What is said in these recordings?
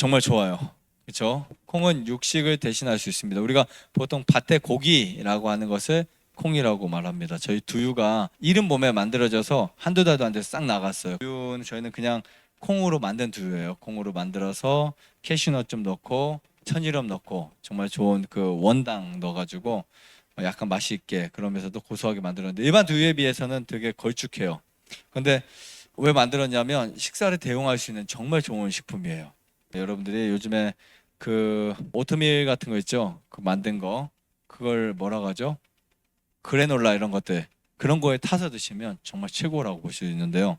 정말 좋아요. 그렇죠? 콩은 육식을 대신할 수 있습니다. 우리가 보통 밭의 고기라고 하는 것을 콩이라고 말합니다. 저희 두유가 이른 봄에 만들어져서 한두 달도 안 돼서 싹 나갔어요. 두유는 저희는 그냥 콩으로 만든 두유예요. 콩으로 만들어서 캐슈넛 좀 넣고 천일염 넣고 정말 좋은 그 원당 넣어가지고 약간 맛이 있게 그러면서도 고소하게 만들었는데 일반 두유에 비해서는 되게 걸쭉해요. 근데 왜 만들었냐면 식사를 대용할 수 있는 정말 좋은 식품이에요. 여러분들이 요즘에 그 오트밀 같은 거 있죠? 그 만든 거 그걸 뭐라고 하죠? 그래놀라 이런 것들 그런 거에 타서 드시면 정말 최고라고 볼 수 있는데요.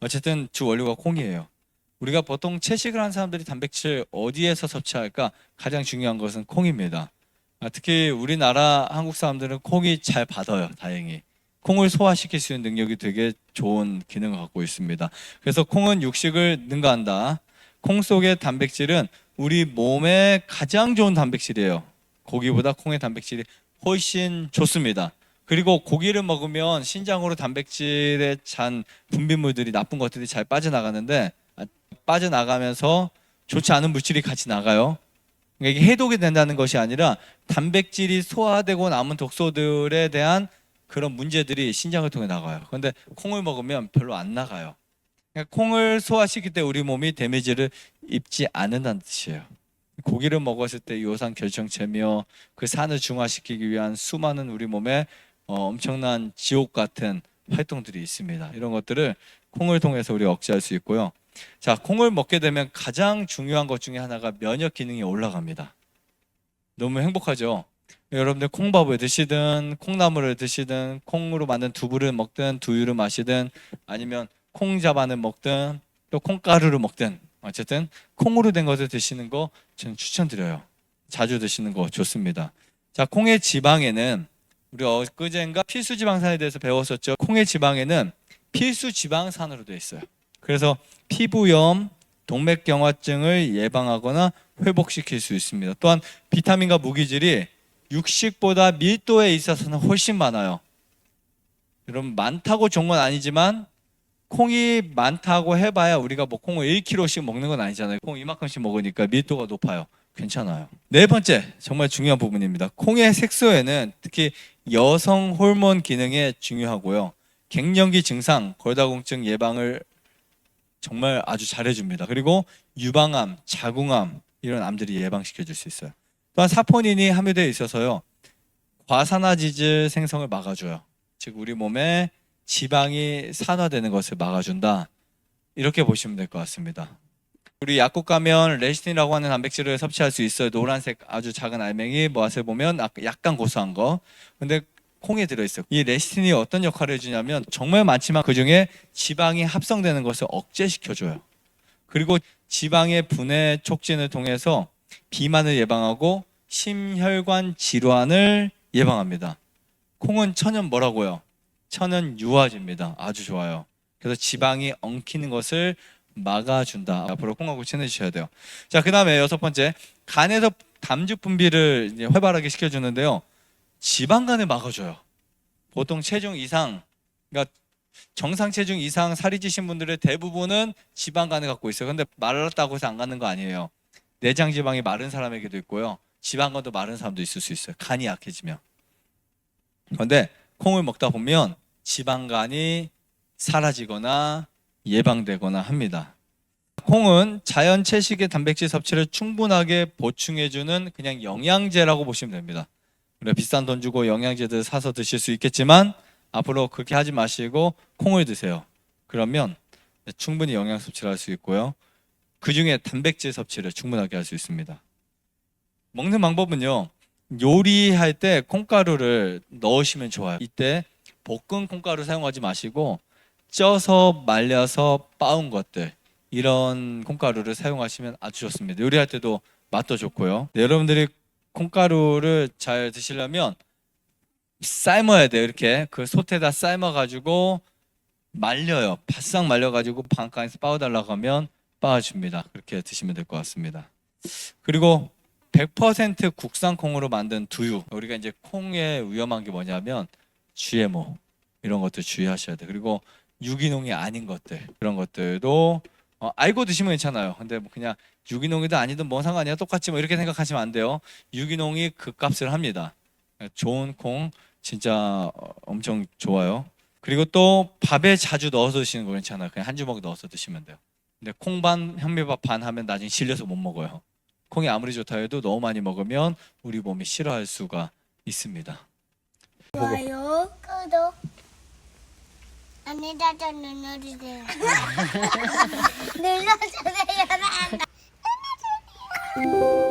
어쨌든 주 원료가 콩이에요. 우리가 보통 채식을 한 사람들이 단백질 어디에서 섭취할까? 가장 중요한 것은 콩입니다. 아, 특히 우리나라 한국 사람들은 콩이 잘 받아요. 다행히. 콩을 소화시킬 수 있는 능력이 되게 좋은 기능을 갖고 있습니다. 그래서 콩은 육식을 능가한다. 콩 속의 단백질은 우리 몸에 가장 좋은 단백질이에요. 고기보다 콩의 단백질이 훨씬 좋습니다. 그리고 고기를 먹으면 신장으로 단백질의 잔 분비물들이 나쁜 것들이 잘 빠져나가는데 아, 빠져나가면서 좋지 않은 물질이 같이 나가요. 그러니까 이게 해독이 된다는 것이 아니라 단백질이 소화되고 남은 독소들에 대한 그런 문제들이 신장을 통해 나가요. 그런데 콩을 먹으면 별로 안 나가요. 그러니까 콩을 소화시킬 때 우리 몸이 데미지를 입지 않는다는 뜻이에요. 고기를 먹었을 때 요산 결정체며 그 산을 중화시키기 위한 수많은 우리 몸에 어, 엄청난 지옥 같은 활동들이 있습니다. 이런 것들을 콩을 통해서 우리가 억제할 수 있고요. 자, 콩을 먹게 되면 가장 중요한 것 중에 하나가 면역 기능이 올라갑니다. 너무 행복하죠? 여러분들 콩밥을 드시든 콩나물을 드시든 콩으로 만든 두부를 먹든 두유를 마시든 아니면 콩자반을 먹든 또 콩가루를 먹든 어쨌든 콩으로 된 것을 드시는 거 저는 추천드려요. 자주 드시는 거 좋습니다. 자, 콩의 지방에는 우리 엊그젠가 필수 지방산에 대해서 배웠었죠. 콩의 지방에는 필수 지방산으로 되어 있어요. 그래서 피부염, 동맥경화증을 예방하거나 회복시킬 수 있습니다. 또한 비타민과 무기질이 육식보다 밀도에 있어서는 훨씬 많아요. 여러분 많다고 좋은 건 아니지만 콩이 많다고 해봐야 우리가 뭐 콩을 1kg씩 먹는 건 아니잖아요. 콩 이만큼씩 먹으니까 밀도가 높아요. 괜찮아요. 네 번째 정말 중요한 부분입니다. 콩의 색소에는 특히 여성 호르몬 기능에 중요하고요. 갱년기 증상, 골다공증 예방을 정말 아주 잘해줍니다. 그리고 유방암, 자궁암 이런 암들이 예방시켜 줄 수 있어요. 또한 사포닌이 함유되어 있어서요. 과산화지질 생성을 막아줘요. 즉 우리 몸에 지방이 산화되는 것을 막아준다. 이렇게 보시면 될 것 같습니다. 우리 약국 가면 레시틴이라고 하는 단백질을 섭취할 수 있어요. 노란색 아주 작은 알맹이 맛을 보면 아- 약간 고소한 거. 근데 콩에 들어있어요. 이 레시틴이 어떤 역할을 해주냐면 정말 많지만 그 중에 지방이 합성되는 것을 억제시켜줘요. 그리고 지방의 분해 촉진을 통해서 비만을 예방하고 심혈관 질환을 예방합니다. 콩은 천연 뭐라고요? 천연 유화제입니다. 아주 좋아요. 그래서 지방이 엉키는 것을 막아준다. 앞으로 콩하고 친해지셔야 돼요. 자, 그 다음에 여섯 번째 간에서 담즙 분비를 활발하게 시켜주는데요. 지방간을 막아줘요. 보통 체중 이상, 그러니까 정상 체중 이상 살이 찌신 분들의 대부분은 지방간을 갖고 있어요. 근데 말랐다고 해서 안 갖는 거 아니에요. 내장 지방이 마른 사람에게도 있고요. 지방간도 마른 사람도 있을 수 있어요. 간이 약해지면. 그런데 콩을 먹다 보면 지방간이 사라지거나 예방되거나 합니다. 콩은 자연 채식의 단백질 섭취를 충분하게 보충해주는 그냥 영양제라고 보시면 됩니다. 그래 비싼 돈 주고 영양제들 사서 드실 수 있겠지만 앞으로 그렇게 하지 마시고 콩을 드세요. 그러면 충분히 영양 섭취를 할 수 있고요. 그 중에 단백질 섭취를 충분하게 할 수 있습니다. 먹는 방법은요. 요리할 때 콩가루를 넣으시면 좋아요. 이때 볶은 콩가루 사용하지 마시고 쪄서 말려서 빻은 것들 이런 콩가루를 사용하시면 아주 좋습니다. 요리할 때도 맛도 좋고요. 네, 여러분들이 콩가루를 잘 드시려면 삶아야 돼요. 이렇게 그 솥에다 삶아 가지고 말려요. 바싹 말려 가지고 방앗간에서 빻아달라고 하면 빻아줍니다. 그렇게 드시면 될 것 같습니다. 그리고 100% 국산 콩으로 만든 두유. 우리가 이제 콩의 위험한 게 뭐냐면 GMO 이런 것들 주의하셔야 돼요. 그리고 유기농이 아닌 것들 그런 것들도 어, 알고 드시면 괜찮아요. 근데 뭐 그냥 유기농이든 아니든 뭔 상관이야 똑같지 뭐 이렇게 생각하시면 안 돼요. 유기농이 그 값을 합니다. 좋은 콩 진짜 어, 엄청 좋아요. 그리고 또 밥에 자주 넣어서 드시는 거 괜찮아요. 그냥 한 주먹 넣어서 드시면 돼요. 근데 콩 반 현미밥 반 하면 나중에 질려서 못 먹어요. 콩이 아무리 좋다 해도 너무 많이 먹으면 우리 몸이 싫어할 수가 있습니다. 보 고. 좋아 요, 구 독. 아니다도 눌러주세 요. 눌러주세 요. 눌러주세 요.